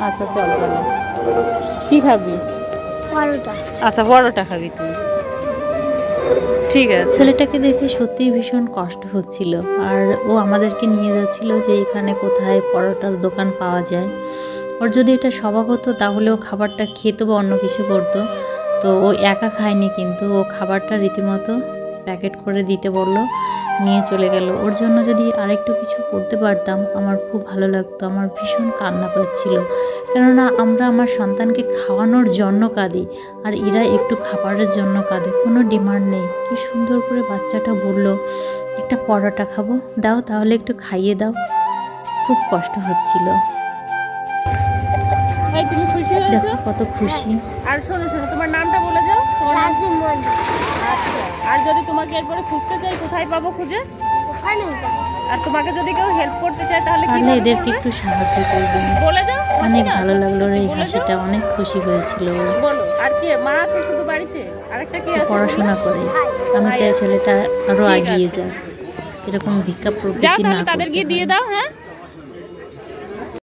আচ্ছা চল তাহলে। কি খাবি? পরোটা। আচ্ছা বড়টা খাবি তুই। ঠিক আছে। ছেলেটাকে দেখে সত্যিই ভীষণ কষ্ট হচ্ছিল। আর ও আমাদেরকে নিয়ে যাচ্ছিল যে এখানে কোথায় পরোটার দোকান পাওয়া যায়। ওর যদি এটা স্বভাব হতো তাহলে ও খাবারটা খেতো বা অন্য কিছু করতো। তো ও একা খায়নি কিন্তু ও খাবারটা রীতিমতো প্যাকেট করে দিতে বলল। নিয়ে চলে গেল। ওর জন্য যদি আরেকটু কিছু করতে পারতাম আমার খুব ভালো লাগতো। আমার ভীষণ কান্না পাচ্ছিল। কেননা আমরা আমার সন্তানকে খাওয়ানোর জন্য কাঁদি আর এরা একটু খাবারের জন্য কাঁদে। কোনো ডিমান্ড নেই। কি সুন্দর করে বাচ্চাটা বলল একটা পরোটা খাব? দাও তাহলে একটু খাইয়ে দাও। খুব কষ্ট হচ্ছিল। তুমি খুশি হয়েছো? কত খুশি। আর শোনো শোনো তোমার নামটা বলে যাও। তোমার আর যদি তোমাকে এরপরে খুঁজতে চাই কোথায় পাবো খুঁজে? আর তোমাকে যদি কেউ হেল্প করতে চায় তাহলে কি তাহলে এদেরকে একটু সাহায্য করবেন বলে দাও অনেক ভালো লাগল রে এই হাসিটা অনেক খুশি হয়েছিল। বলো আর কি মা আছে শুধু বাড়িতে? আরেকটা কি আছে পড়াশোনা করে। আমি চাই ছেলেটা আরও এগিয়ে। যাক। এরকম ভিক্ষা প্রবৃত্তি না তাহলে তাদের গিয়ে দিয়ে দাও হ্যাঁ?